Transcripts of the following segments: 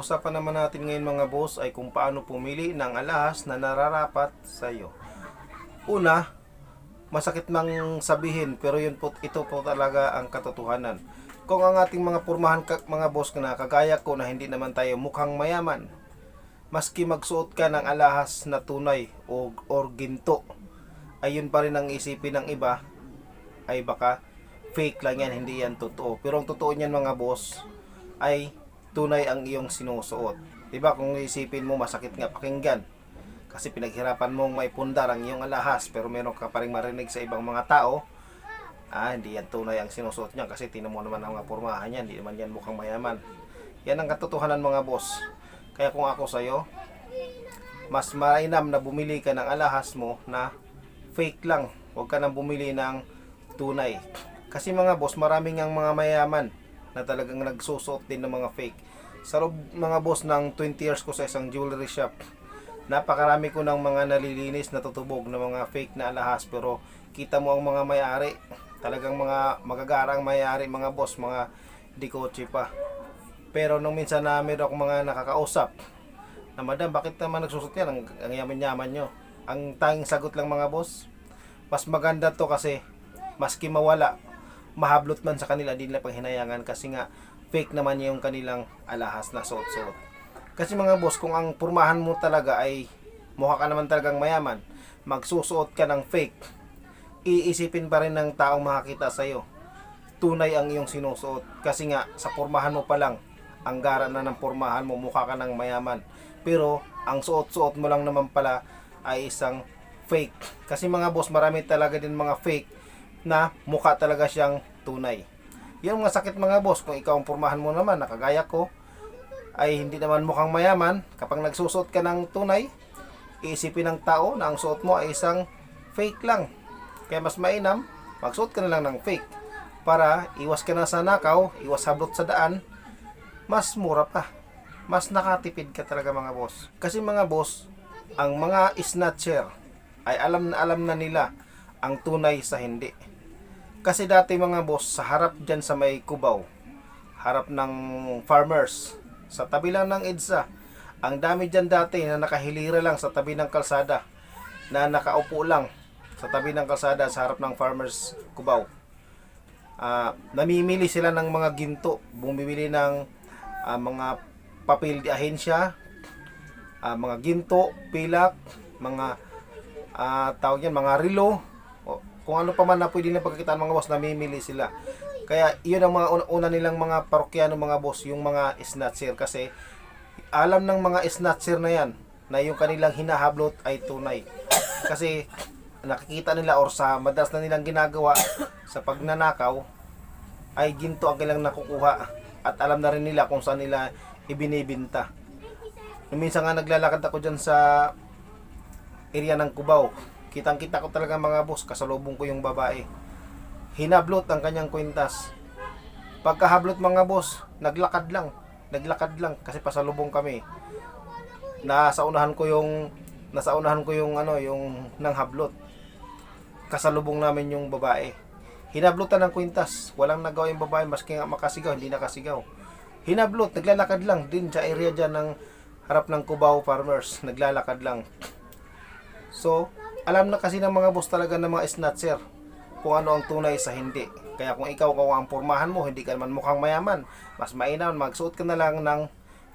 pag-usapan naman natin ngayon mga boss ay kung paano pumili ng alahas na nararapat sa iyo. Una, masakit mang sabihin pero yun po, ito po talaga ang katotohanan. Kung ang ating mga purmahan ka- mga boss na kagaya ko na hindi naman tayo mukhang mayaman, maski magsuot ka ng alahas na tunay o or ginto, ayun pa rin ang isipin ng iba ay baka fake lang yan, hindi yan totoo. Pero ang totoo niyan mga boss ay tunay ang iyong sinusuot. 'Di ba kung isipin mo masakit nga pakinggan. Kasi pinaghirapan mong may pundar ang iyong alahas pero meron ka pa rin marinig sa ibang mga tao ah hindi yan tunay ang sinusuot niya kasi tinan mo naman ang mga pormahan niya hindi naman yan mukhang mayaman. Yan ang katotohanan mga boss. Kaya kung ako sa'yo mas mainam na bumili ka ng alahas mo na fake lang. Huwag ka nang bumili ng tunay. Kasi mga boss maraming ang mga mayaman na talagang nagsusuot din ng mga fake. Sa loob mga boss ng 20 years ko sa isang jewelry shop napakarami ko ng mga nalilinis na tutubog na mga fake na alahas. Pero kita mo ang mga may-ari talagang mga magagarang may-ari mga boss mga di kotse pa. Pero nung minsan na meron akong mga nakakausap na madam bakit naman nagsusot yan? Ang, ang yaman-yaman nyo. Ang tanging sagot lang mga boss mas maganda to kasi maski mawala mahablot man sa kanila din nila pang hinayangan kasi nga fake naman yung kanilang alahas na suot-suot kasi mga boss, kung ang purmahan mo talaga ay mukha ka naman talagang mayaman, magsusuot ka ng fake, iisipin pa rin ng taong makakita sa'yo. Tunay ang iyong sinusuot. Kasi nga, sa purmahan mo pa lang, ang gara na ng purmahan mo, mukha ka ng mayaman. Pero, ang suot-suot mo lang naman pala ay isang fake. Kasi mga boss, marami talaga din mga fake na mukha talaga siyang tunay. Yung mga sakit mga boss, kung ikaw ang purmahan mo naman, nakagaya ko, ay hindi naman mukhang mayaman, kapag nagsusot ka ng tunay, iisipin ng tao na ang suot mo ay isang fake lang. Kaya mas mainam, magsuot ka na lang ng fake para iwas ka na sa nakaw, iwas hablot sa daan, mas mura pa. Mas nakatipid ka talaga mga boss. Kasi mga boss, ang mga snatcher ay alam na alam na nila ang tunay sa hindi. Kasi dati mga boss, sa harap dyan sa may kubaw, harap ng farmers, sa tabi lang ng EDSA. Ang dami dyan dati na nakahilira lang sa tabi ng kalsada. Na nakaupo lang sa tabi ng kalsada sa harap ng farmers Cubao. Ah, namimili sila ng mga ginto. Bumibili ng ah, mga papel di ahensya, ah, mga ginto, pilak, mga ah, tawag yan, mga relo, o, kung ano pa man na pwede na pagkakitaan mga boss, namimili sila. Kaya yun ang mga una, una nilang mga parokyano mga boss, yung mga snatcher kasi alam ng mga snatcher na yan na yung kanilang hinahablot ay tunay. Kasi nakikita nila or sa madalas na nilang ginagawa sa pagnanakaw ay ginto ang kailang nakukuha at alam na rin nila kung saan nila ibinibinta. Minsan nga naglalakad ako dyan sa area ng Cubao, kitang kita ko talaga mga boss, kasalubong ko yung babae hinablot ang kanyang kwintas. Pagkahablot mga boss, naglakad lang. Naglakad lang kasi pasalubong kami. Nasa unahan ko yung nasa unahan ko yung ano, yung nang hablot. Kasalubong namin yung babae. Hinablotan ng kwintas. Walang nagawa yung babae maski nga makasigaw, hindi nakasigaw. Hinablot, naglalakad lang din sa area dyan ng harap ng Cubao Farmers. Naglalakad lang. So, alam na kasi ng mga boss talaga ng mga snatcher kung ano ang tunay sa hindi. Kaya kung ikaw kung ang pormahan mo, hindi ka naman mukhang mayaman, mas mainam, magsuot ka na lang ng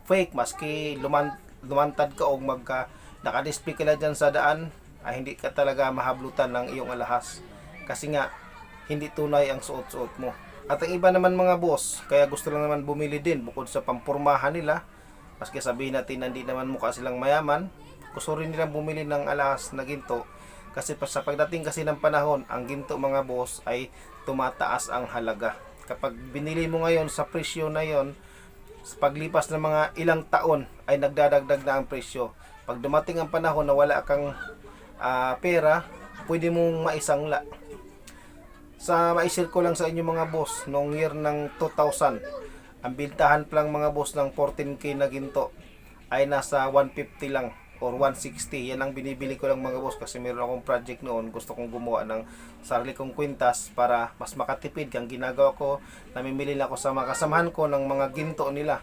fake, maski luman, lumantad ka o magka, nakadisplay ka na dyan sa daan, ay hindi ka talaga mahablutan ng iyong alahas. Kasi nga, hindi tunay ang suot-suot mo. At ang iba naman mga boss, kaya gusto lang naman bumili din bukod sa pampurmahan nila, maski sabihin natin na hindi naman mukha silang mayaman, gusto rin nilang bumili ng alahas na ginto kasi pa sa pagdating kasi ng panahon, ang ginto mga boss ay tumataas ang halaga. Kapag binili mo ngayon sa presyo na yon, sa paglipas ng mga ilang taon ay nagdadagdag na ang presyo. Pag dumating ang panahon na wala kang ah, pera, pwede mong maisangla. Sa maisir ko lang sa inyo mga boss, noong year ng 2000, ang bintahan pa lang mga boss ng 14k na ginto ay nasa 150 lang or 160. Yan ang binibili ko lang mga boss kasi meron akong project noon. Gusto kong gumawa ng sarili kong kwintas para mas makatipid. Ang ginagawa ko, namimili lang ako sa mga kasamahan ko ng mga ginto nila.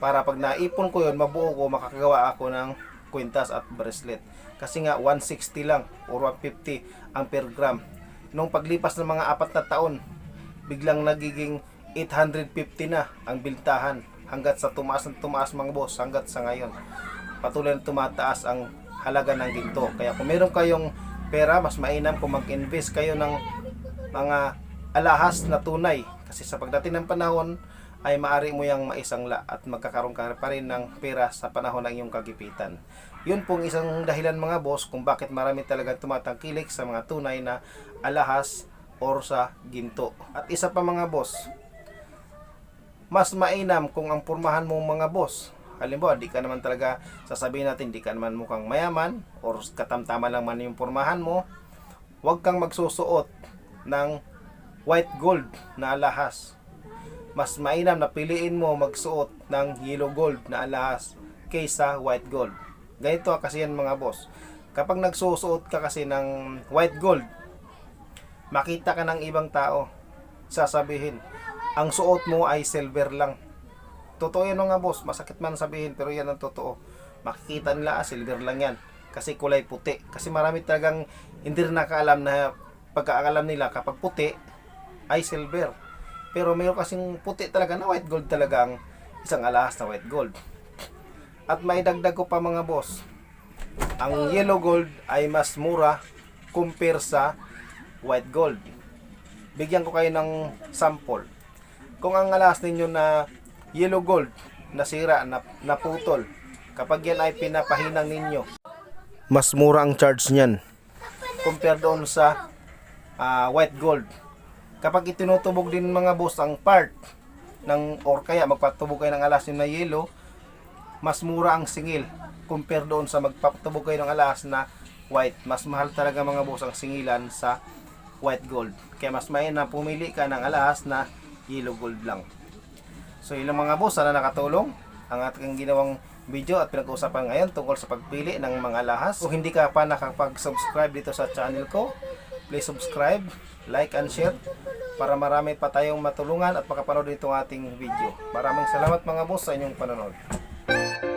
Para pag naipon ko yun, mabuo ko, makakagawa ako ng kwintas at bracelet. Kasi nga 160 lang or 150 ang per gram. Nung paglipas ng mga apat na taon, biglang nagiging 850 na ang biltahan hanggat sa tumaas ng tumaas mga boss hanggat sa ngayon patuloy na tumataas ang halaga ng ginto kaya kung meron kayong pera mas mainam kung mag-invest kayo ng mga alahas na tunay kasi sa pagdating ng panahon ay maari mo yang maisangla at magkakaroon ka pa rin ng pera sa panahon ng iyong kagipitan. Yun pong isang dahilan mga boss kung bakit marami talaga tumatangkilik sa mga tunay na alahas or sa ginto. At isa pa mga boss, mas mainam kung ang pormahan mo mga boss. Halimbawa, di ka naman talaga sasabihin natin, di ka naman mukhang mayaman or katamtama lang man yung pormahan mo. Huwag kang magsusuot ng white gold na alahas. Mas mainam na piliin mo magsuot ng yellow gold na alahas kaysa white gold. Ganito kasi yan mga boss. Kapag nagsusuot ka kasi ng white gold, makita ka ng ibang tao. Sasabihin, ang suot mo ay silver lang. Totoo yan mga boss, masakit man sabihin pero yan ang totoo. Makikita nila, ah, silver lang yan. Kasi kulay puti. Kasi marami talagang hindi rin nakaalam na pagkakalam nila kapag puti ay silver. Pero mayroon kasing puti talaga na white gold talaga ang isang alahas na white gold. At may dagdag ko pa mga boss. Ang yellow gold ay mas mura compare sa white gold. Bigyan ko kayo ng sample. Kung ang alahas ninyo na yellow gold nasira, na, naputol, kapag yan ay pinapahinang ninyo, mas mura ang charge niyan compare doon sa ah, white gold. Kapag itinutubog din mga boss ang part ng or kaya magpatubog kayo ng alas na yellow, mas mura ang singil compare doon sa magpatubog kayo ng alas na white. Mas mahal talaga mga boss ang singilan sa white gold. Kaya mas may na pumili ka ng alas na yellow gold lang. So yun lang mga boss, sana nakatulong ang ating ginawang video at pinag-uusapan ngayon tungkol sa pagpili ng mga lahas. Kung hindi ka pa nakapag-subscribe dito sa channel ko, please subscribe, like and share para marami pa tayong matulungan at makapanood dito ating video. Maraming salamat mga boss sa inyong panonood.